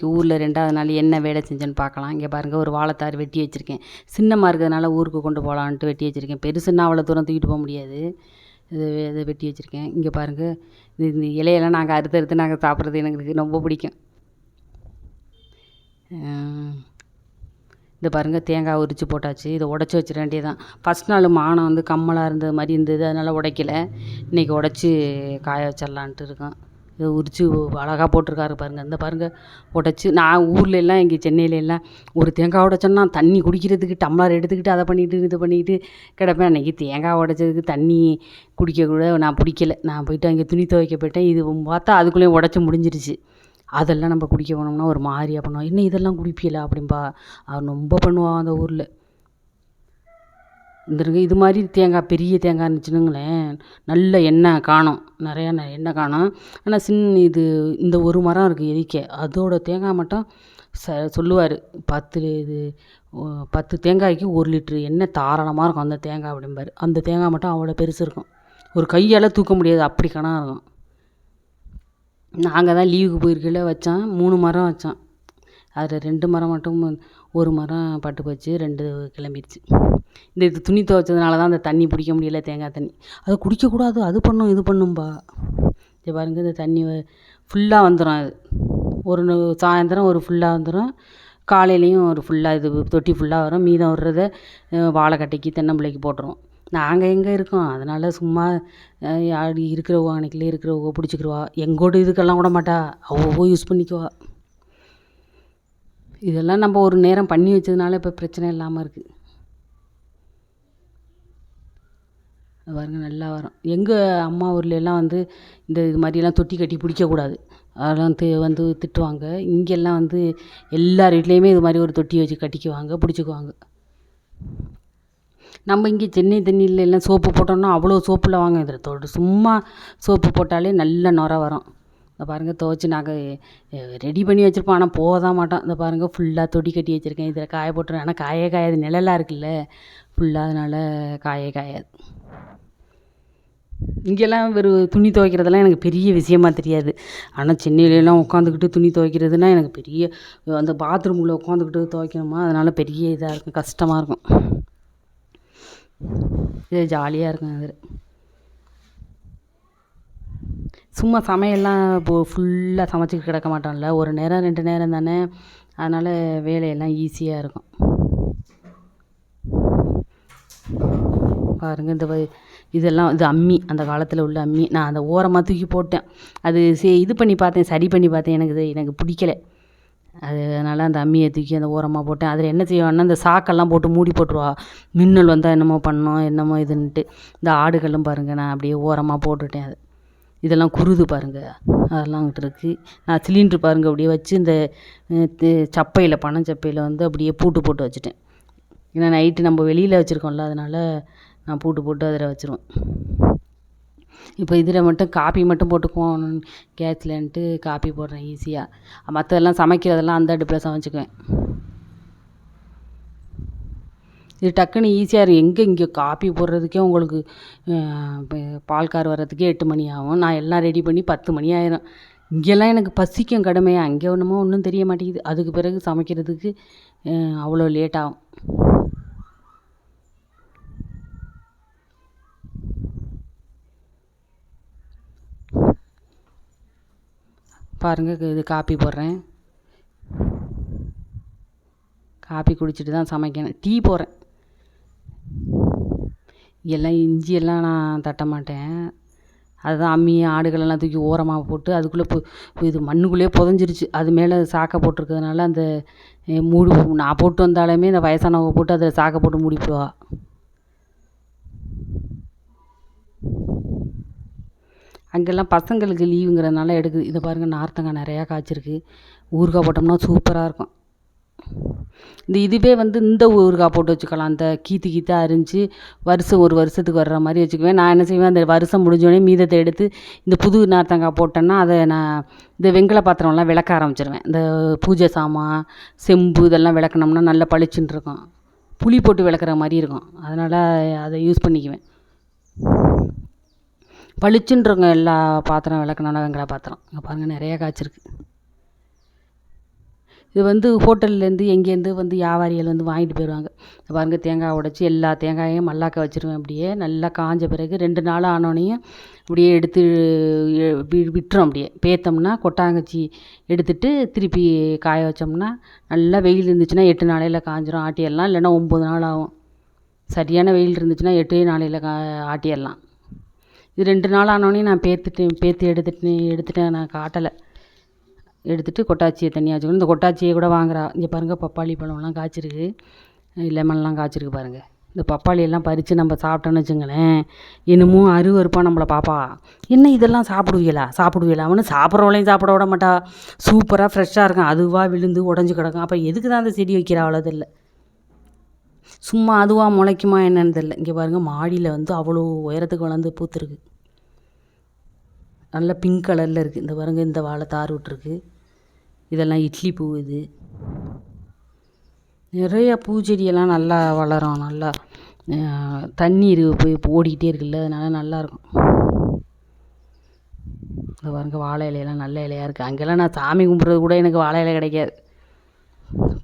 இன்றைக்கி ஊரில் ரெண்டாவது நாள் என்ன வேலை செஞ்சேன்னு பார்க்கலாம். இங்கே பாருங்கள் ஒரு வாழைத்தார் வெட்டி வச்சுருக்கேன். சின்னமாக இருக்கிறதுனால ஊருக்கு கொண்டு போகலான்ட்டு வெட்டி வச்சுருக்கேன். பெருசுன்னா அவ்வளோ தூரம் தூக்கிட்டு போக முடியாது. இது இதை வெட்டி வச்சுருக்கேன். இங்கே பாருங்கள் இது இந்த இலையெல்லாம் நாங்கள் அறுத்து அறுத்து நாங்கள் சாப்பிட்றது எனக்கு ரொம்ப பிடிக்கும். இந்த பாருங்கள் தேங்காய் உரித்து போட்டாச்சு. இதை உடச்சி வச்சிட வேண்டியதான் ஃபஸ்ட் நாள் மானம் வந்து கம்மலாக இருந்தது மாதிரி இருந்தது. அதனால் உடைக்கல. இன்றைக்கி உடச்சி காய வச்சிடலான்ட்டு இருக்கோம். உரித்து அழகாக போட்டிருக்காரு பாருங்கள் இந்த பாருங்கள் உடச்சி நான் ஊரில் எல்லாம் இங்கே சென்னையில எல்லாம் ஒரு தேங்காய் உடச்சோன்னா தண்ணி குடிக்கிறதுக்கு டம்ளர் எடுத்துக்கிட்டு அதை பண்ணிட்டு இது பண்ணிக்கிட்டு கிடப்பேன். அன்றைக்கி தேங்காய் உடச்சதுக்கு தண்ணி குடிக்க கூட நான் பிடிக்கல. நான் போயிட்டு அங்கே துணி துவைக்க போயிட்டேன். இது பார்த்தா அதுக்குள்ளேயும் உடச்சி முடிஞ்சிருச்சு. அதெல்லாம் நம்ம குடிக்க போனோம்னா ஒரு மாதிரியாக பண்ணுவோம். என்ன இதெல்லாம் குடிப்பீங்களா அப்படிம்பா? அவன் ரொம்ப பண்ணுவான் அந்த ஊரில். இந்தருங்க இது மாதிரி தேங்காய் பெரிய தேங்காய் இருந்துச்சுனுங்களேன். நல்ல எண்ணெய் காணும். நிறையா நெ எண்ணெய் காணும். ஆனால் சின்ன இது இந்த ஒரு மரம் இருக்குது எரிக்க அதோட தேங்காய் மட்டும் ச சொல்லுவார். பத்து இது பத்து தேங்காய்க்கு ஒரு லிட்ரு எண்ணெய் தாராளமாக இருக்கும் அந்த தேங்காய் அப்படிம்பாரு. அந்த தேங்காய் மட்டும் அவ்வளோ பெருசு இருக்கும். ஒரு கையால் தூக்க முடியாது அப்படி கணம் இருக்கும். நாங்கள் தான் லீவுக்கு போயிருக்கையில் வச்சோம். மூணு மரம் வச்சோம். அதில் ரெண்டு மரம் மட்டும் ஒரு மரம் பட்டு போச்சு ரெண்டு கிளம்பிடுச்சு. இந்த இது துணி துவைச்சதுனால தான் அந்த தண்ணி பிடிக்க முடியல தேங்காய் தண்ணி. அதை குடிக்கக்கூடாது அது பண்ணும் இது பண்ணும்பா. இது பாருங்கள் இந்த தண்ணி ஃபுல்லாக வந்துடும் அது. ஒரு சாயந்தரம் ஒரு ஃபுல்லாக வந்துடும் காலையிலையும் ஒரு ஃபுல்லாக இது தொட்டி ஃபுல்லாக வரும். மீதம் வர்றதை வாழைக்கட்டைக்கு தென்னம்பிள்ளைக்கு போட்டுருவோம் நாங்கள் எங்கே இருக்கோம்? அதனால் சும்மா யார் இருக்கிறவங்க அன்னைக்கிலே இருக்கிறவங்க பிடிச்சிக்கிருவா. எங்கோட இதுக்கெல்லாம் விட மாட்டா. அவ்வளோ யூஸ் பண்ணிக்குவா. இதெல்லாம் நம்ம ஒரு நேரம் பண்ணி வச்சதுனால இப்போ பிரச்சனை இல்லாமல் இருக்குது பாருங்க நல்லா வரும். எங்கள் அம்மா ஊர்லெல்லாம் வந்து இந்த இது மாதிரியெல்லாம் தொட்டி கட்டி பிடிக்கக்கூடாது. அதெல்லாம் தி வந்து திட்டுவாங்க. இங்கெல்லாம் வந்து எல்லார் வீட்லேயுமே இது மாதிரி ஒரு தொட்டி வச்சு கட்டிக்குவாங்க பிடிச்சிக்குவாங்க. நம்ம இங்கே சென்னை தண்ணியில் எல்லாம் சோப்பு போட்டோம்னா அவ்வளோ சோப்பில் வாங்க இதில் தொடு சும்மா சோப்பு போட்டாலே நல்ல நுர வரும். இந்த பாருங்கள் துவச்சி நாங்கள் ரெடி பண்ணி வச்சுருப்போம். ஆனால் போக தான் மாட்டோம். இந்த பாருங்கள் ஃபுல்லாக தொடி கட்டி வச்சுருக்கேன். இதில் காய போட்டுருவேன். ஆனால் காயே காயாது. நிழலாக இருக்குல்ல. ஃபுல்லாக அதனால் காயே காயாது. இங்கெல்லாம் வெறும் துணி துவைக்கிறதெல்லாம் எனக்கு பெரிய விஷயமா தெரியாது. ஆனால் சென்னையிலலாம் உட்காந்துக்கிட்டு துணி துவைக்கிறதுனா எனக்கு பெரிய அந்த பாத்ரூமில் உட்காந்துக்கிட்டு துவைக்கணுமா? அதனால் பெரிய இதாக இருக்கும். கஷ்டமாக இருக்கும். இது ஜாலியாக இருக்கும் அது. சும்மா சமையல்லாம் இப்போது ஃபுல்லாக சமைச்சிட்டு கிடக்க மாட்டோம்ல. ஒரு நேரம் ரெண்டு நேரம் தானே. அதனால் வேலையெல்லாம் ஈஸியாக இருக்கும். பாருங்கள் இந்த இதெல்லாம் இது அம்மி அந்த காலத்தில் உள்ள அம்மி. நான் அந்த ஓரமாக தூக்கி போட்டேன். அது சே இது பண்ணி பார்த்தேன் சரி பண்ணி பார்த்தேன். எனக்கு இது எனக்கு பிடிக்கல. அது அதனால் அந்த அம்மியை தூக்கி அந்த ஓரமாக போட்டேன். அதில் என்ன செய்வான்னா இந்த சாக்கெல்லாம் போட்டு மூடி போட்டுருவா. மின்னல் வந்தால் என்னமோ பண்ணோம் என்னமோ இதுன்ட்டு இந்த ஆடுகளும் பாருங்கள் நான் அப்படியே ஓரமாக போட்டுட்டேன் அது. இதெல்லாம் குருது பாருங்கள் அதெல்லாம் அங்கிட்டு இருக்குது நான் சிலிண்ட்ரு பாருங்கள் அப்படியே வச்சு இந்த சப்பையில் பனஞ்சப்பையில் வந்து அப்படியே பூட்டு போட்டு வச்சுட்டேன். ஏன்னா நைட்டு நம்ம வெளியில் வச்சுருக்கோம்ல அதனால் நான் பூட்டு போட்டு அதில் வச்சுருவேன். இப்போ இதில் மட்டும் காப்பி மட்டும் போட்டுக்குவோம். கேஸ்லன்ட்டு காப்பி போடுறேன் ஈஸியாக மற்றதெல்லாம் சமைக்கிறதெல்லாம் அந்த அடுப்பில் சமைச்சிக்குவேன். இது டக்குன்னு ஈஸியாக இருக்கும் எங்கே இங்கே காப்பி போடுறதுக்கே உங்களுக்கு பால் கார் வர்றதுக்கே எட்டு மணி ஆகும். நான் எல்லாம் ரெடி பண்ணி பத்து மணி ஆயிரும். இங்கெல்லாம் எனக்கு பசிக்கும் கடமையாக அங்கே ஒன்றுமோ ஒன்றும் தெரிய மாட்டேங்குது. அதுக்கு பிறகு சமைக்கிறதுக்கு அவ்வளோ லேட் ஆகும். பாருங்கள் இது காப்பி போடுறேன். காப்பி குடிச்சிட்டு தான் சமைக்கணும். டீ போடுறேன். எல்லாம் இஞ்சியெல்லாம் நான் தட்ட மாட்டேன். அதுதான் அம்மி ஆடுகளெல்லாம் தூக்கி ஓரமாக போட்டு அதுக்குள்ளே பு இது மண்ணுக்குள்ளேயே புதஞ்சிருச்சு. அது மேலே சாக்கை போட்டிருக்கறதுனால அந்த மூடி நான் போட்டு வந்தாலுமே இந்த வயசானவங்க போட்டு அதில் சாக்கை போட்டு மூடிவிடுவா அங்கெல்லாம் பசங்களுக்கு லீவுங்கிறதுனால எடுக்குது. இதை பாருங்கள் நார்த்தங்காய் நிறையா காய்ச்சிருக்கு. ஊறுகாய் போட்டோம்னா சூப்பராக இருக்கும். இந்த இதுவே வந்து இந்த ஊறுகாய் போட்டு வச்சுக்கலாம். அந்த கீற்று கீத்தாக அரிஞ்சு வருஷம் ஒரு வருஷத்துக்கு வர்ற மாதிரி வச்சுக்குவேன். நான் என்ன செய்வேன்? அந்த வருஷம் முடிஞ்சோடனே மீதத்தை எடுத்து இந்த புது நார்த்தங்காய் போட்டேன்னா அதை நான் இந்த வெண்கல பாத்திரம்லாம் விளக்க ஆரம்பிச்சிருவேன். இந்த பூஜை சாமான் செம்பு இதெல்லாம் விளக்குனோம்னா நல்லா பளிச்சுன்னு இருக்கும். புளி போட்டு விளக்குற மாதிரி இருக்கும். அதனால் அதை யூஸ் பண்ணிக்குவேன். பளிச்சுன்னு இருக்கும் எல்லா பாத்திரம் விளக்கணும்னா வெண்கல பாத்திரம். இங்கே பாருங்கள் நிறையா காய்ச்சிருக்கு. இது வந்து ஹோட்டல்லேருந்து எங்கேருந்து வந்து வியாபாரிகள் வந்து வாங்கிட்டு போயிடுவாங்க. பாருங்க தேங்காய் உடச்சி எல்லா தேங்காயையும் மல்லாக்க வச்சுருவேன் அப்படியே. நல்லா காஞ்ச பிறகு ரெண்டு நாள் ஆனோடனையும் அப்படியே எடுத்து விட்டுரும் அப்படியே. பேத்தோம்னா கொட்டாங்கச்சி எடுத்துட்டு திருப்பி காய வச்சோம்னா நல்லா வெயில் இருந்துச்சுன்னா எட்டு நாளையில் காஞ்சிரும் ஆட்டிடலாம் இல்லைன்னா ஒம்பது நாள் ஆகும். சரியான வெயில் இருந்துச்சுன்னா எட்டே நாளையில் கா ஆட்டிடலாம் இது ரெண்டு நாள் ஆனோடனே நான் பேத்துட்டு பேத்து எடுத்துட்டு எடுத்துட்டேன் நான் காட்டலை. எடுத்துட்டு கொட்டாச்சியை தனியாக வச்சுக்கணும். இந்த கொட்டாச்சியை கூட வாங்குறா. இங்கே பாருங்கள் பப்பாளி பழம்லாம் காய்ச்சிருக்கு. லெமன்லாம் காய்ச்சிருக்கு பாருங்கள் இந்த பப்பாளியெல்லாம் பறித்து நம்ம சாப்பிட்டோன்னு வச்சுங்களேன். என்னமோ அருவருப்பாக நம்மளை பாப்பா. என்ன இதெல்லாம் சாப்பிடுவீங்களா சாப்பிடுவீங்களா அவனு சாப்பிட்றவளையும் சாப்பிட விட மாட்டா. சூப்பராக ஃப்ரெஷ்ஷாக இருக்கும் அதுவாக விழுந்து உடஞ்சி கிடக்கும் அப்போ எதுக்கு தான் அந்த செடி வைக்கிறா அவ்வளோ இல்லை சும்மா அதுவாக முளைக்குமா என்னன்னு தெரில இங்கே பாருங்கள் மாடியில் வந்து அவ்வளோ உயரத்துக்கு வளர்ந்து பூத்துருக்கு. நல்ல பிங்க் கலரில் இருக்குது இந்த பாருங்கள் இந்த வாழை தார் விட்டுருக்கு இதெல்லாம் இட்லி பூ இது. நிறைய பூச்செடியெல்லாம் நல்லா வளரும். நல்லா தண்ணீர் போய் ஓடிக்கிட்டே இருக்குல்ல அதனால் நல்லாயிருக்கும் இந்த பாருங்க வாழை இலையெல்லாம் நல்ல இலையாக இருக்குது அங்கெல்லாம் நான் சாமி கும்பிட்றது கூட எனக்கு வாழை இலை கிடைக்காது.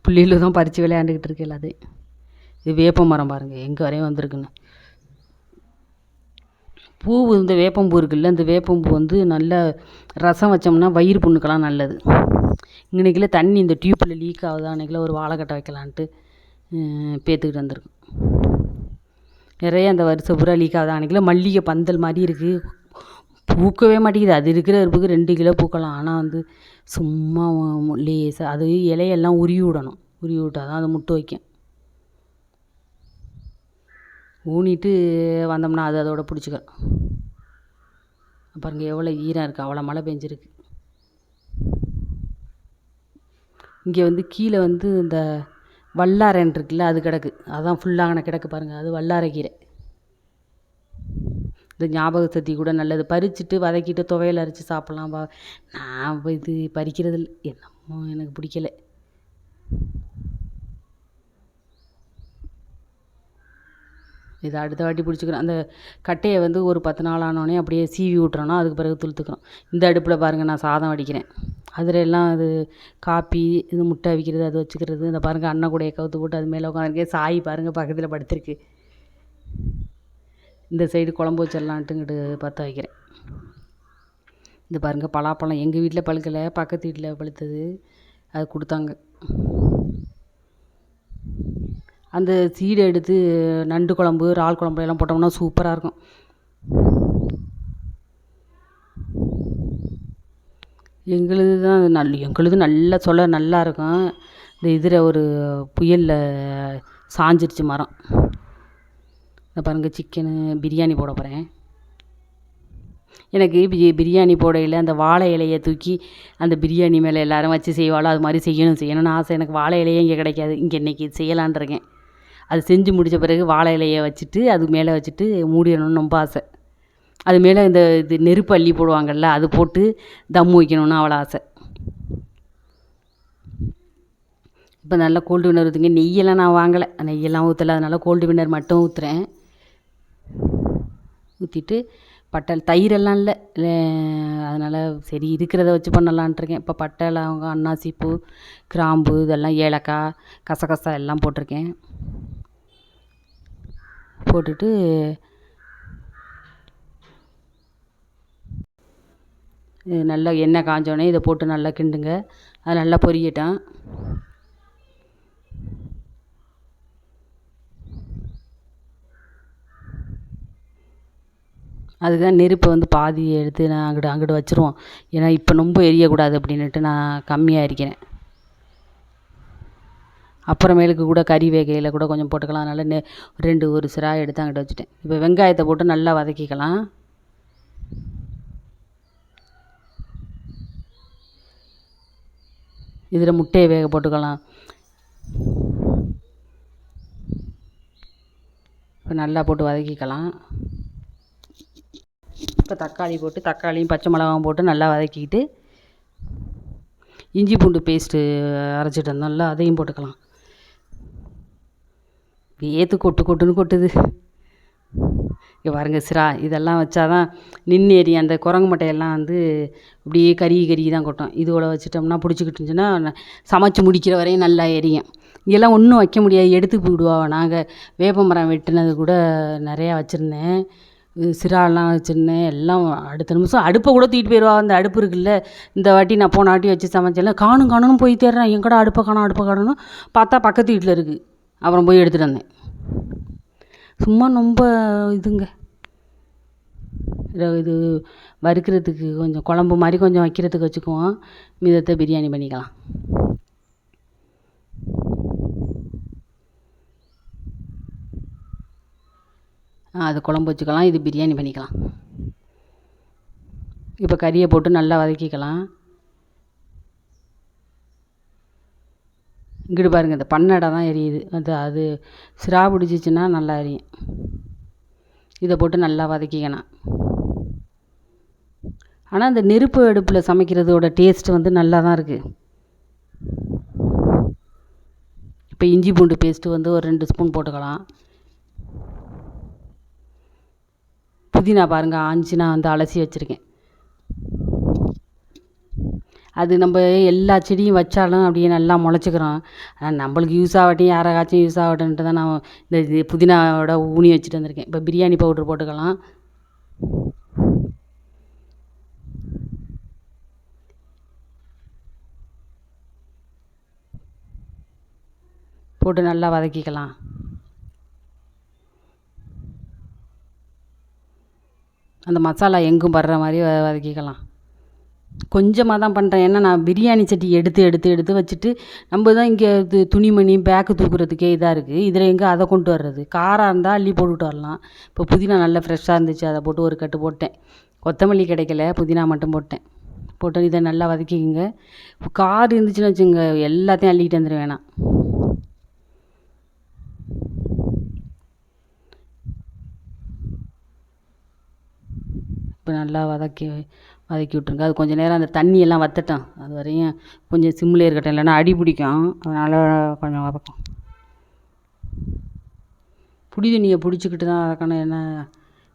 பிள்ளைகளும் தான் பறித்து விளையாண்டுக்கிட்டு இருக்கு எல்லாத்தையும். இது வேப்ப மரம் பாருங்கள் எங்கே வரையும் வந்திருக்குன்னு. பூ இந்த வேப்பம்பூ இருக்குல்ல இந்த வேப்பம்பூ வந்து நல்ல ரசம் வச்சோம்னா வயிறு புண்ணுக்கெல்லாம் நல்லது. இன்றைக்கில தண்ணி இந்த டியூப்பில் லீக் ஆகுதா அன்றைக்கில ஒரு வாழைக்கட்டை வைக்கலான்ட்டு பேத்துக்கிட்டு வந்திருக்கோம். நிறைய அந்த வருஷம் பூரா லீக் ஆகுதா அன்றைக்கில மல்லிகை பந்தல் மாதிரி இருக்குது பூக்கவே மாட்டேங்குது. அது இருக்கிற இருப்புக்கு ரெண்டு கிலோ பூக்கலாம். ஆனால் வந்து சும்மா லேசாக அது இலையெல்லாம் உருவி விடணும். உருவி விட்டால் தான் அது முட்டை வைக்கும். ஊனிட்டு வந்தோம்னா அது அதோட பிடிச்சிக்கும். பாருங்கள் எவ்வளோ ஈரம் இருக்குது அவ்வளோ மழை பெஞ்சிருக்கு. இங்கே வந்து கீழே வந்து இந்த வல்லாரைன்னு இருக்குல்ல அது கிடக்கு. அதான் ஃபுல்லாக கிடக்கு பாருங்கள் அது வல்லாரை கீரை. இந்த ஞாபக சக்தி கூட நல்லது. பறிச்சுட்டு வதக்கிட்டு துவையல் அரைச்சி சாப்பிட்லாம் பா. நான் இது பறிக்கிறது இல்லை என்னமோ எனக்கு பிடிக்கல. இதை அடுத்த வாட்டி பிடிச்சிக்கிறோம். அந்த கட்டையை வந்து ஒரு பத்து நாள் ஆனோடனே அப்படியே சீவி விட்டுறோன்னா அதுக்கு பிறகு துளுத்துக்கிறோம். இந்த அடுப்பில் பாருங்கள் நான் சாதம் வடிக்கிறேன். அதில் எல்லாம் அது காப்பி இது முட்டை அவிக்கிறது அது வச்சுக்கிறது இந்த பாருங்கள் அண்ணன் கூடைய கவுத்து போட்டு அது மேலே உட்காந்துருக்கே சாய் பாருங்கள் பக்கத்தில் படுத்திருக்கு. இந்த சைடு குழம்பு வச்சிடலான்ட்டுங்கிட்டு பற்ற வைக்கிறேன். இந்த பாருங்கள் பலாப்பழம். எங்கள் வீட்டில் பழுக்கலை பக்கத்து வீட்டில் பழுத்தது. அது கொடுத்தாங்க. அந்த சீடை எடுத்து நண்டு குழம்பு இறால் குழம்பு எல்லாம் போட்டோம்னா சூப்பராக இருக்கும். எங்களுது தான் நல் எங்களுது நல்லா சொல்ல நல்லா இருக்கும். இந்த இதில் ஒரு புயலில் சாஞ்சிருச்சு மரம். இந்த பாருங்கள் சிக்கனு பிரியாணி போட போகிறேன் எனக்கு பி பிரியாணி போடையில் அந்த வாழை இலையை தூக்கி அந்த பிரியாணி மேலே எல்லோரும் வச்சு செய்வாளோ அது மாதிரி செய்யணும் செய்யணும்னு ஆசை. எனக்கு வாழை இலையே இங்கே கிடைக்காது இங்கே இன்றைக்கி செய்யலான் இருக்கேன். அது செஞ்சு முடித்த பிறகு வாழை இலையை வச்சுட்டு அது மேலே வச்சுட்டு மூடிடணும்னு ரொம்ப ஆசை. அது மேலே இந்த இது நெருப்பு அள்ளி போடுவாங்கள்ல அது போட்டு தம் வைக்கணும்னு அவ்வளோ ஆசை. இப்போ நல்லா கோல்டு வின்னர் ஊற்றுங்க நெய்யெல்லாம் நான் வாங்கலை. நெய்யெல்லாம் ஊற்றலை அதனால் கோல்டு வின்னர் மட்டும் ஊற்றுறேன் ஊற்றிட்டு பட்டை தயிரெல்லாம் இல்லை. அதனால் சரி இருக்கிறத வச்சு பண்ணலான்ட்ருக்கேன் இப்போ பட்டை லவங்கம் அன்னாசிப்பூ கிராம்பு இதெல்லாம் ஏலக்காய் கசகசா எல்லாம் போட்டிருக்கேன். போட்டுட்டு நல்லா எண்ணெய் காஞ்சோடனே இதை போட்டு நல்லா கிண்டுங்க. அது நல்லா பொரியட்டும். அதுதான் நெருப்பை வந்து பாதி எடுத்து நான் அங்கிட்டு அங்கிட்டு வச்சுருவோம். ஏன்னா இப்போ ரொம்ப எரியக்கூடாது அப்படின்னுட்டு நான் கம்மியாக எரிக்கிறேன் அப்புறமேலுக்கு கூட கறி வேகையில் கூட கொஞ்சம் போட்டுக்கலாம். அதனால் நெ ரெண்டு ஒரு சிராய் எடுத்து அங்கிட்ட வச்சுட்டேன். இப்போ வெங்காயத்தை போட்டு நல்லா வதக்கிக்கலாம். இதில் முட்டையை வேக போட்டுக்கலாம். இப்போ நல்லா போட்டு வதக்கிக்கலாம். இப்போ தக்காளி போட்டு தக்காளியும் பச்சை மிளகாவும் போட்டு நல்லா வதக்கிக்கிட்டு இஞ்சி பூண்டு பேஸ்ட்டு அரைச்சிட்டு வந்தோம்ல அதையும் போட்டுக்கலாம். வேத்து கொட்டு கொட்டுன்னு கொட்டுது. இங்கே பாருங்க சிரா இதெல்லாம் வச்சா தான் நின்று எரியும் அந்த குரங்கு மட்டையெல்லாம் வந்து அப்படியே கருகி கருகி தான் கொட்டும். இதோட வச்சிட்டோம்னா பிடிச்சிக்கிட்டு இருந்துச்சுன்னா சமைச்சு முடிக்கிற வரையும் நல்லா எரியும். இங்கெல்லாம் ஒன்றும் வைக்க முடியாது. எடுத்து போயிடுவா நாங்கள் வேப்ப மரம் வெட்டினது கூட நிறையா வச்சுருந்தேன். சிராலாம் வச்சுருந்தேன். எல்லாம் அடுத்த நிமிஷம் அடுப்பை கூட தூக்கிட்டு போயிடுவா. அந்த அடுப்பு இருக்குல்ல இந்த வாட்டி நான் போன வாட்டி வச்சு சமைச்சேன் காணும் காணும்னு போய் தேடுறேன் எங்கடா அடுப்பை காணும் அடுப்பை காணும்னு பார்த்தா பக்கத்து வீட்டில் இருக்குது அப்புறம் போய் எடுத்துகிட்டு வந்தேன். சும்மா ரொம்ப இதுங்க. இது வறுக்கிறதுக்கு கொஞ்சம் குழம்பு மாதிரி கொஞ்சம் வைக்கிறதுக்கு வச்சுக்குவோம். மிதத்தை பிரியாணி பண்ணிக்கலாம். அது குழம்பு வச்சுக்கலாம். இது பிரியாணி பண்ணிக்கலாம். இப்போ கறியை போட்டு நல்லா வதக்கிக்கலாம். இங்கிட்டு பாருங்கள் இந்த பன்னடை தான் எரியுது. அது அது சிரா பிடிச்சிச்சின்னா நல்லா எரியும். இதை போட்டு நல்லா வதக்கிக்கணும். ஆனால் இந்த நெருப்பு அடுப்பில் சமைக்கிறதோட டேஸ்ட் வந்து நல்லா தான் இருக்குது இப்போ இஞ்சி பூண்டு பேஸ்ட்டு வந்து ஒரு ரெண்டு ஸ்பூன் போட்டுக்கலாம். புதினா பாருங்கள் ஆஞ்சி நான் வந்து அலசி வச்சுருக்கேன். அது நம்ம எல்லா செடியும் வச்சாலும் அப்படியே நல்லா முளைச்சிக்கிறோம். ஆனால் நம்மளுக்கு யூஸ் ஆகட்டும் யாராச்சும் யூஸ் ஆகட்டும்ன்ட்டு தான் நான் இந்த இது புதினாவோட ஊனி வச்சுட்டு வந்திருக்கேன். இப்போ பிரியாணி பவுட்ரு போட்டுக்கலாம். போட்டு நல்லா வதக்கிக்கலாம். அந்த மசாலா எங்கும் படுற மாதிரி வ வதக்கிக்கலாம். கொஞ்சமாக தான் பண்ணுறேன் ஏன்னா நான் பிரியாணி சட்டி எடுத்து எடுத்து எடுத்து வச்சுட்டு நம்ம தான் இங்கே இது துணிமணி பேக்கு தூக்குறதுக்கே இதாக இருக்குது இதில் எங்கே அதை கொண்டு வர்றது? காராக இருந்தால் அள்ளி போட்டுட்டு வரலாம். இப்போ புதினா நல்லா ஃப்ரெஷ்ஷாக இருந்துச்சு. அதை போட்டு ஒரு கட்டு போட்டேன். கொத்தமல்லி கிடைக்கல. புதினா மட்டும் போட்டேன். போட்டு இதை நல்லா வதக்கிக்கோங்க. கார் இருந்துச்சுன்னு வச்சுங்க எல்லாத்தையும் அள்ளிக்கிட்டு வந்துடுவேன் வேணாம் இப்போ நல்லா வதக்கி வதக்கி விட்ருங்க அது கொஞ்சம் நேரம் அந்த தண்ணியெல்லாம் வற்றட்டும் அது வரையும் கொஞ்சம் சிம்மில் இருக்கட்டும். இல்லைன்னா அடி பிடிக்கும். அதனால் கொஞ்சம் வதக்கும். புடி தண்ணியை பிடிச்சிக்கிட்டு தான் வதக்கணும். என்ன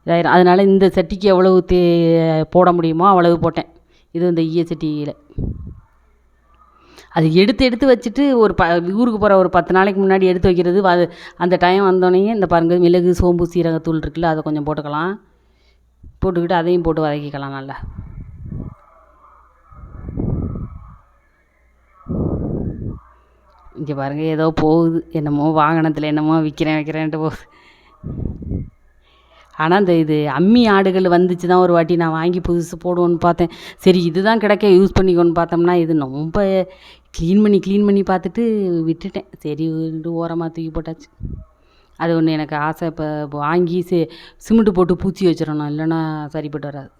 இதாயிரும். அதனால் இந்த சட்டிக்கு எவ்வளவு தே போட முடியுமோ அவ்வளவு போட்டேன். இது இந்த ஈய சட்டியில். அது எடுத்து எடுத்து வச்சுட்டு ஒரு ப ஊருக்கு போகிற ஒரு பத்து நாளைக்கு முன்னாடி எடுத்து வைக்கிறது. அது அந்த டைம் வந்தோடனே இந்த பாருங்கள் மிளகு சோம்பு சீரகத்தூள் இருக்குல்ல அதை கொஞ்சம் போட்டுக்கலாம். போட்டுக்கிட்டு அதையும் போட்டு வதக்கிக்கலாம் நல்லா. இங்கே பாருங்கள் ஏதோ போகுது. என்னமோ வாகனத்தில் என்னமோ விற்கிறேன் விற்கிறேன்ட்டு போகுது. ஆனால் இந்த இது அம்மி ஆடுகள் வந்துச்சு தான் ஒரு வாட்டி நான் வாங்கி புதுசு போடுவோன்னு பார்த்தேன். சரி இதுதான் கிடைக்க யூஸ் பண்ணிக்கோன்னு பார்த்தோம்னா இது ரொம்ப க்ளீன் பண்ணி க்ளீன் பண்ணி பார்த்துட்டு விட்டுட்டேன். சரி ஓரமாக தூக்கி போட்டாச்சு. அது ஒன்று எனக்கு ஆசை. இப்போ வாங்கி சி சிமெண்ட்டு போட்டு பூச்சி வச்சிடணும். இல்லைன்னா சரிப்பட்டு வராது.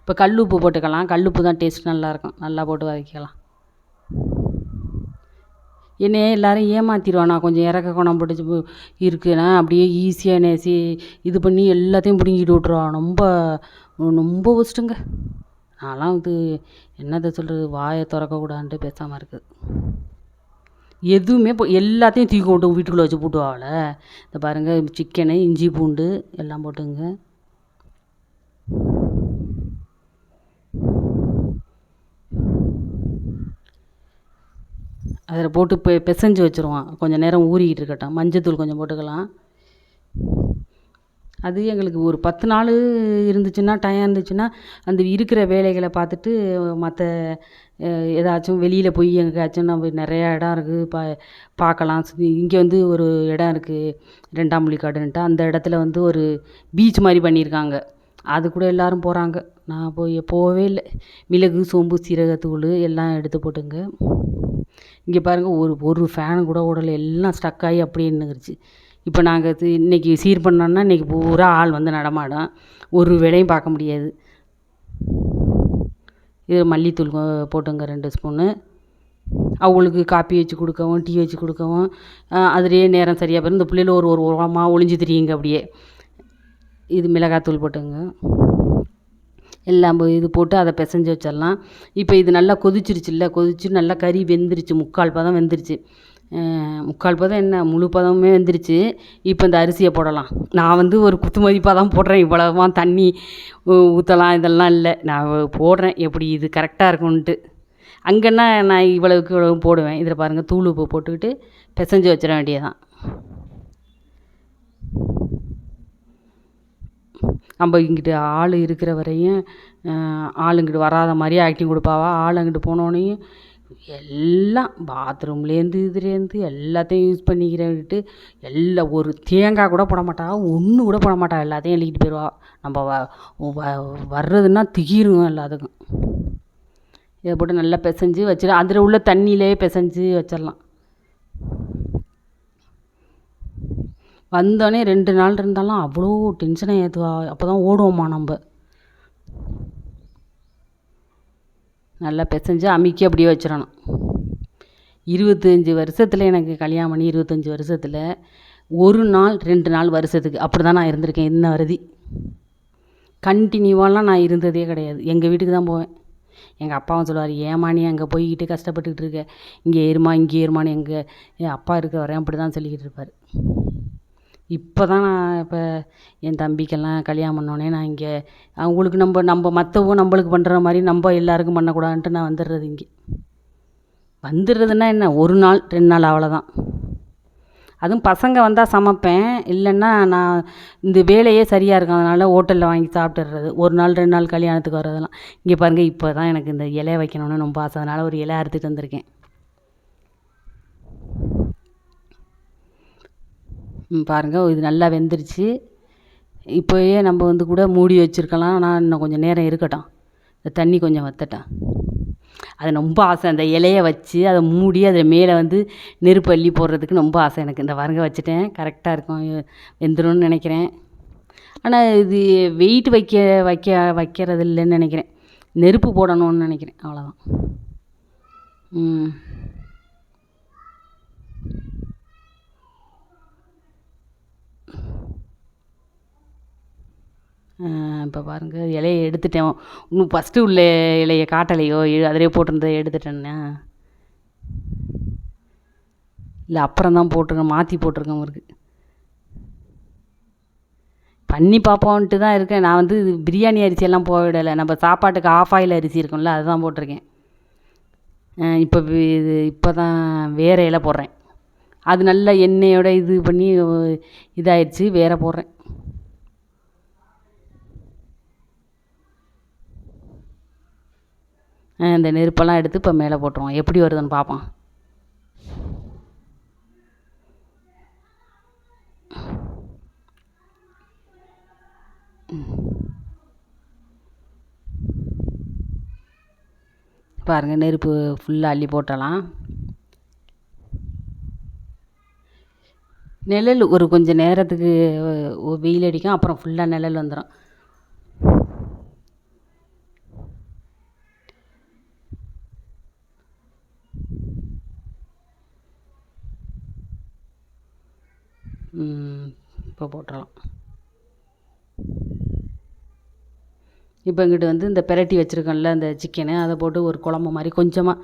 இப்போ கல் உப்பு போட்டுக்கலாம். கல் உப்பு தான் டேஸ்ட் நல்லாயிருக்கும் நல்லா போட்டு வதக்கிக்கலாம். என்னையே எல்லோரும் ஏமாற்றிடுவான் நான் கொஞ்சம் இறக்க குணம் பிடிச்சி இருக்குன்னா அப்படியே ஈஸியாக என்னை சி இது பண்ணி எல்லாத்தையும் பிடுங்கிட்டு விட்ருவான் ரொம்ப ரொம்ப ஒஸ்ட்டுங்க நான்லாம் இது என்னத்தை சொல்கிறது வாயை திறக்கக்கூடாதுன்ட்டு பேசாமல் இருக்குது எதுவுமே இப்போ எல்லாத்தையும் தூக்கி விட்டு வீட்டுக்குள்ளே வச்சு பூட்டுவாவில் இந்த பாருங்கள் சிக்கனு இஞ்சி பூண்டு எல்லாம் போட்டுங்க. அதில் போட்டு பெ பிசைஞ்சு வச்சுருவான். கொஞ்சம் நேரம் ஊறிக்கிட்டு இருக்கட்டும். மஞ்சத்தூள் கொஞ்சம் போட்டுக்கலாம். அது எங்களுக்கு ஒரு பத்து நாள் இருந்துச்சுன்னா டைம் இருந்துச்சுன்னா அந்த இருக்கிற வேலைகளை பார்த்துட்டு மற்ற ஏதாச்சும் வெளியில் போய் எங்கேயாச்சும் நம்ம நிறையா இடம் இருக்குது பா பார்க்கலாம். இங்கே வந்து ஒரு இடம் இருக்குது ரெண்டாம் காடுன்ட்டு அந்த இடத்துல வந்து ஒரு பீச் மாதிரி பண்ணியிருக்காங்க. அது கூட எல்லோரும் போகிறாங்க நான் போய் போகவே இல்லை. மிளகு சோம்பு சீரகத்தூள் எல்லாம் எடுத்து போட்டுங்க. இங்கே பாருங்கள் ஒரு ஒரு ஃபேனு கூட ஓடலை எல்லாம் ஸ்டக் ஆகி அப்படியே நின்றுச்சு இப்போ நாங்கள் இது இன்றைக்கி சீர் பண்ணோன்னா இன்றைக்கி பூரா ஆள் வந்து நடமாடும். ஒரு வேலையும் பார்க்க முடியாது. இது மல்லித்தூள் போட்டுங்க ரெண்டு ஸ்பூனு அவங்களுக்கு காப்பி வச்சு கொடுக்கவும் டீ வச்சு கொடுக்கவும் அதுலேயே நேரம் சரியாக போயிடும் இந்த பிள்ளையில ஒரு ஒரு ஓரமாக ஒளிஞ்சு திரியுங்க அப்படியே. இது மிளகாத்தூள் போட்டுங்க. எல்லாம் இது போட்டு அதை பிசைஞ்சு வச்சிடலாம். இப்போ இது நல்லா கொதிச்சிருச்சுல்ல கொதிச்சு நல்லா கறி வெந்துருச்சு. முக்கால் பதம் வெந்துருச்சு. முக்கால் பதம் என்ன? முழு பதமுமே வெந்துருச்சு. இப்போ இந்த அரிசியை போடலாம். நான் வந்து ஒரு குத்து மதிப்பாக தான் போடுறேன். இவ்வளோவா தண்ணி ஊற்றலாம் இதெல்லாம் இல்லை. நான் போடுறேன். எப்படி இது கரெக்டாக இருக்கும்ன்ட்டு. அங்கேன்னா நான் இவ்வளவுக்கு இவ்வளவு போடுவேன். இதில் பாருங்கள் தூள் உப்பு போட்டுக்கிட்டு பிசைஞ்சு வச்சிட வேண்டியதான் நம்ம இங்கிட்டு ஆள் இருக்கிற வரையும் ஆள் இங்கிட்டு வராத மாதிரி ஆக்டிங் கொடுப்பாவா? ஆள் அங்கிட்டு போனோடனையும் எல்லாம் பாத்ரூம்லேருந்து இதுலேருந்து எல்லாத்தையும் யூஸ் பண்ணிக்கிறவங்கிட்டு எல்லாம் ஒரு தேங்காய் கூட போட மாட்டா ஒன்று கூட போட மாட்டா எல்லாத்தையும் எழுதிட்டு போயிடுவா நம்ம வ வ வர்றதுன்னா திகிரும் எல்லாத்துக்கும். இதை போட்டு நல்லா பிசைஞ்சு வச்சிடும் அதில் உள்ள தண்ணியிலே பிசைஞ்சு வச்சிடலாம் வந்தோடனே ரெண்டு நாள் இருந்தாலும் அவ்வளோ டென்ஷனை ஏற்றுவா அப்போ தான் ஓடுவோம்மா நம்ம? நல்லா பிசைஞ்சு அமுக்கி அப்படியே வச்சிடணும். இருபத்தஞ்சி வருஷத்தில் எனக்கு கல்யாணம் பண்ணி இருபத்தஞ்சி வருஷத்தில் ஒரு நாள் ரெண்டு நாள் வருஷத்துக்கு அப்படி தான் நான் இருந்திருக்கேன் இன்ன வருதி. கண்டினியூவாலாம் நான் இருந்ததே கிடையாது. எங்கள் வீட்டுக்கு தான் போவேன். எங்கள் அப்பாவும் சொல்லுவார் ஏமா நீ அங்கே போய்கிட்டு கஷ்டப்பட்டுக்கிட்டு இருக்க? இங்கே ஏறுமா இங்கே ஏறுமான்னு எங்கள் என் அப்பா இருக்க வரையும் அப்படி தான் சொல்லிக்கிட்டு இருப்பார். இப்போ தான் நான் இப்போ என் தம்பிக்கெல்லாம் கல்யாணம் பண்ணோடனே நான் இங்கே அவங்களுக்கு நம்ம நம்ம மற்றவங்க நம்மளுக்கு பண்ணுற மாதிரி நம்ம எல்லாருக்கும் பண்ணக்கூடாதுன்ட்டு நான் வந்துடுறது இங்கே. வந்துடுறதுன்னா என்ன? ஒரு நாள் ரெண்டு நாள் அவ்வளோதான் அதுவும் பசங்க வந்தால் சமைப்பேன். இல்லைன்னா நான் இந்த வேலையே சரியாக இருக்கும் அதனால் ஹோட்டலில் வாங்கி சாப்பிட்டுறது ஒரு நாள் ரெண்டு நாள் கல்யாணத்துக்கு வர்றதெல்லாம். இங்கே பாருங்கள் இப்போ தான் எனக்கு இந்த இலைய வைக்கணும்னு ரொம்ப ஆசை. அதனால் ஒரு இலை அறுத்துட்டு வந்திருக்கேன். பாருங்கள் இது நல்லா வெந்துருச்சு. இப்போயே நம்ம வந்து கூட மூடி வச்சுருக்கலாம். ஆனால் இன்னும் கொஞ்சம் நேரம் இருக்கட்டும். இந்த தண்ணி கொஞ்சம் வற்றட்டும் அது ரொம்ப ஆசை. அந்த இலைய வச்சு அதை மூடி அதில் மேலே வந்து நெருப்பு அள்ளி போடுறதுக்கு ரொம்ப ஆசை எனக்கு. இந்த வரங்க வச்சுட்டேன். கரெக்டாக இருக்கும். வெந்துடும் நினைக்கிறேன். ஆனால் இது வெயிட் வைக்க வைக்க வைக்கிறது இல்லைன்னு நினைக்கிறேன். நெருப்பு போடணும்னு நினைக்கிறேன். அவ்வளோதான் இப்போ பாருங்கள் இலைய எடுத்துட்டேன். இன்னும் ஃபஸ்ட்டு உள்ள இலைய காட்டலையோ? அதிலே போட்டிருந்ததை எடுத்துட்டேன்னா? இல்லை அப்புறம் தான் போட்டிருக்கேன் மாற்றி போட்டிருக்கேன் அவருக்கு. பண்ணி பார்ப்போன்ட்டு தான் இருக்கேன். நான் வந்து பிரியாணி அரிசியெல்லாம் போக விடலை. நம்ம சாப்பாட்டுக்கு ஆஃப் ஆயில் அரிசி இருக்கும்ல அதுதான் போட்டிருக்கேன். இப்போ இது இப்போ தான் வேறு இலை போடுறேன். அது நல்லா எண்ணெயோட இது பண்ணி இதாயிடுச்சு வேறு போடுறேன். இந்த நெருப்பெல்லாம் எடுத்து இப்போ மேலே போட்டுருவோம். எப்படி வருதுன்னு பார்ப்போம். பாருங்கள் நெருப்பு ஃபுல்லாக அள்ளி போட்டலாம். நிழல் ஒரு கொஞ்சம் நேரத்துக்கு வெயில் அடிக்கும் அப்புறம் ஃபுல்லாக நிழல் வந்துடும் இப்போ போட்டுடலாம் இப்போ இங்கிட்டு வந்து இந்த பிரட்டி வச்சுருக்கோம்ல இந்த சிக்கனு அதை போட்டு ஒரு குழம்பு மாதிரி கொஞ்சமாக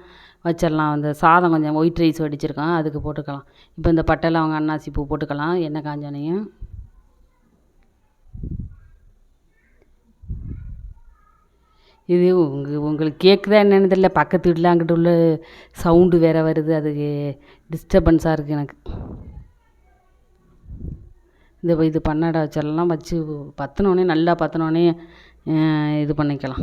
வச்சிடலாம் அந்த சாதம் கொஞ்சம் ஒயிட் ரைஸ் வடிச்சிருக்கோம் அதுக்கு போட்டுக்கலாம். இப்போ இந்த பட்டையில் அவங்க அன்னாசி பூ போட்டுக்கலாம். எண்ணெய் காஞ்சோனையும். இது உங்க உங்களுக்கு கேட்குதா என்னென்னு தெரியல. பக்கத்து வீட்டில் அங்கிட்டு உள்ள சவுண்டு வேறு வருது. அதுக்கு டிஸ்டர்பன்ஸாக இருக்குது எனக்கு. இந்த இது பன்னாடை வச்சிடலாம் வச்சு பற்றினோடனே நல்லா பற்றினோடனே இது பண்ணிக்கலாம்.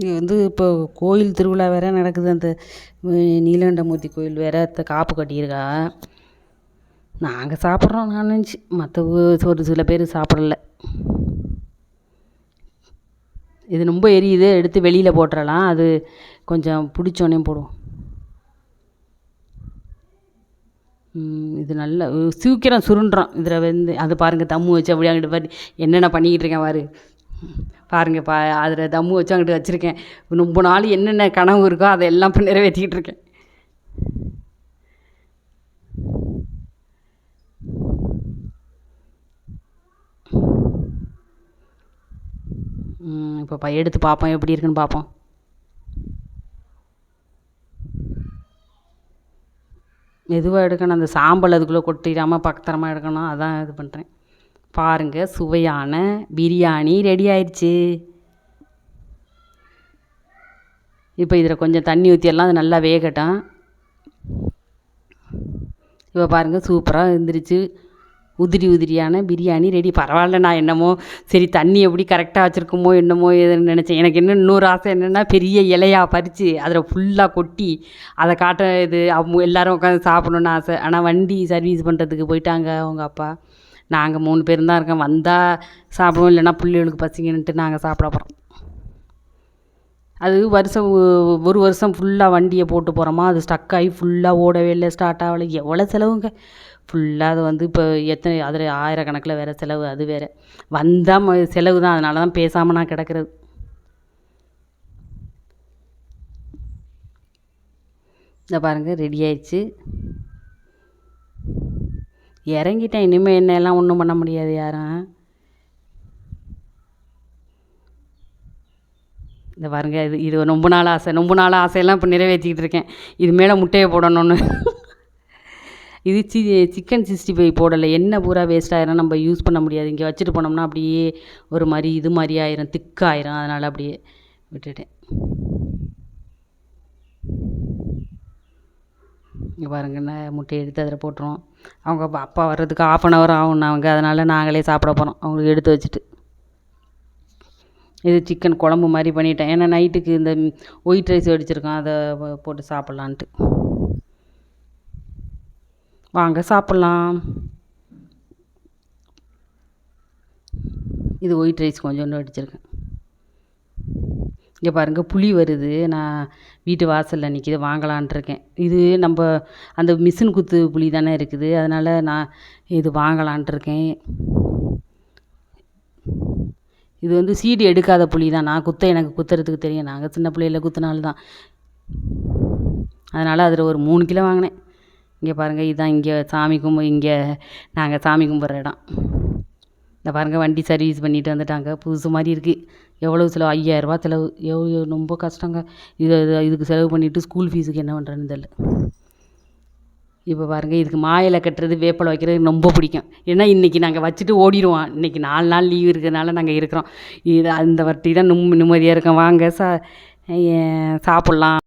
இது வந்து இப்போ கோயில் திருவிழா வேறு நடக்குது அந்த நீலகண்டமூர்த்தி கோயில் வேறு காப்பு கட்டியிருக்கா. நாங்கள் சாப்பிட்றோம் நினச்சி மற்ற ஒரு சில பேர் சாப்பிடல. இது ரொம்ப எரியுது எடுத்து வெளியில் போட்டுறலாம் அது கொஞ்சம் பிடிச்சோன்னே போடுவோம். இது நல்ல சீக்கிரம் சுருண்டுறோம் இதில் வந்து அது பாருங்கள் தம்மு வச்சு அப்படியே அங்கிட்டு பாரு என்னென்ன பண்ணிக்கிட்டு இருக்கேன் பாரு. பாருங்கள் பா அதில் தம்மு வச்சு அங்கிட்டு வச்சுருக்கேன். ரொம்ப நாள் என்னென்ன கனவு இருக்கோ அதை எல்லாம் இப்போ நிறைவேற்றிக்கிட்டு இருக்கேன். இப்போ எடுத்து பார்ப்போம் எப்படி இருக்குன்னு பார்ப்போம் மெதுவாக எடுக்கணும். அந்த சாம்பல் அதுக்குள்ளே கொட்டிடாமல் பத்திரமா எடுக்கணும். அதான் இது பண்ணுறேன் பாருங்கள் சுவையான பிரியாணி ரெடி ஆயிடுச்சு. இப்போ இதில் கொஞ்சம் தண்ணி ஊற்றியெல்லாம் அது நல்லா வேகட்டும். இப்போ பாருங்கள் சூப்பராக இருந்துருச்சு உதிரி உதிரியான பிரியாணி ரெடி பரவாயில்ல நான் என்னமோ? சரி தண்ணி எப்படி கரெக்டாக வச்சுருக்குமோ என்னமோ ஏதுன்னு நினச்சேன். எனக்கு இன்னும் இன்னொரு ஆசை என்னென்னா பெரிய இலையா பறித்து அதில் ஃபுல்லாக கொட்டி அதை காட்ட இது அவங்க எல்லோரும் உட்காந்து சாப்பிடணுன்னு ஆசை. ஆனால் வண்டி சர்வீஸ் பண்ணுறதுக்கு போயிட்டாங்க அவங்க அப்பா. நாங்கள் மூணு பேரும் தான் இருக்கோம். வந்தால் சாப்பிடுவோம் இல்லைன்னா பிள்ளைகளுக்கு பசிங்கன்ட்டு நாங்கள் சாப்பிட போகிறோம் அது வருஷம் ஒரு வருஷம் ஃபுல்லாக வண்டியை போட்டு போகிறோமா அது ஸ்டக் ஆகி ஃபுல்லாக ஓடவே இல்லை ஸ்டார்ட் ஆகலை. எவ்வளோ செலவுங்க? ஃபுல்லாக அது வந்து இப்போ எத்தனை அதில் ஆயிரக்கணக்கில் வேறு செலவு அது வேறு. வந்தால் செலவு தான் அதனால தான் பேசாமல் நான் கிடக்கிறது. இந்த பாருங்கள் ரெடி ஆயிடுச்சு. இறங்கிட்டேன். இனிமேல் என்ன எல்லாம் ஒன்றும் பண்ண முடியாது யாரும். இந்த பாருங்கள் இது இது ரொம்ப நாள் ஆசை. ரொம்ப நாள் ஆசையெல்லாம் இப்போ நிறைவேற்றிக்கிட்டு இருக்கேன். இது மேலே முட்டையை போடணும்னு. இது சி சிக்கன் சிக்ஸ்டி ஃபைவ் போடலை. எண்ணெய் பூரா வேஸ்ட் ஆயிரும். நம்ம யூஸ் பண்ண முடியாது. இங்கே வச்சுட்டு போனோம்னா அப்படியே ஒரு மாதிரி இது மாதிரி ஆயிரும். திக்காயிரும் அதனால் அப்படியே விட்டுட்டேன். இங்கே பாருங்க முட்டையை எடுத்து அதில் போட்டுருவோம். அவங்க அப்பா- அப்பா வர்றதுக்கு ஆஃப் அன் ஹவர் ஆகும் அவங்க. அதனால் நாங்களே சாப்பிட போகிறோம் அவங்களுக்கு எடுத்து வச்சுட்டு. இது சிக்கன் குழம்பு மாதிரி பண்ணிட்டேன். ஏன்னா நைட்டுக்கு இந்த ஒயிட் ரைஸ் வடிச்சிருக்கோம். அதை போட்டு சாப்பிட்லான்ட்டு. வாங்க சாப்பிட்லாம். இது ஒயிட் ரைஸ் கொஞ்சோண்டு அடிச்சிருக்கேன். இங்கே பாருங்கள் புளி வருது. நான் வீட்டு வாசலில் நிற்கிது வாங்கலான்ட்ருக்கேன் இது நம்ம அந்த மிஷின் குத்து புளி தானே இருக்குது. அதனால் நான் இது வாங்கலான்ட்டு இருக்கேன். இது வந்து சீடு எடுக்காத புளி தான். நான் குத்த எனக்கு குத்துறதுக்கு தெரியும். நாங்கள் சின்ன பிள்ளையில குத்தினால்தான். அதனால் அதில் ஒரு மூணு கிலோ வாங்கினேன். இங்கே பாருங்கள் இதுதான் இங்கே சாமி கும்பு இங்கே நாங்கள் சாமி கும்பிட்ற இடம். இந்த பாருங்கள் வண்டி சர்வீஸ் பண்ணிட்டு வந்துட்டாங்க. புதுசு மாதிரி இருக்குது எவ்வளோ செலவு? ஐயாயிரரூபா செலவு. எவ்வளோ ரொம்ப கஷ்டங்க. இது இதுக்கு செலவு பண்ணிவிட்டு ஸ்கூல் ஃபீஸுக்கு என்ன பண்ணுறேன்னு தெரில இப்போ பாருங்கள் இதுக்கு மாயிலை கட்டுறது வேப்பிலை வைக்கிறது ரொம்ப பிடிக்கும். ஏன்னா இன்றைக்கி நாங்கள் வச்சுட்டு ஓடிடுவோம். இன்றைக்கி நாலு நாள் லீவ் இருக்கிறதுனால நாங்கள் இருக்கிறோம். இது அந்த வட்டி தான் நிம் நிம்மதியாக இருக்கோம். வாங்க சா சாப்பிட்லாம்.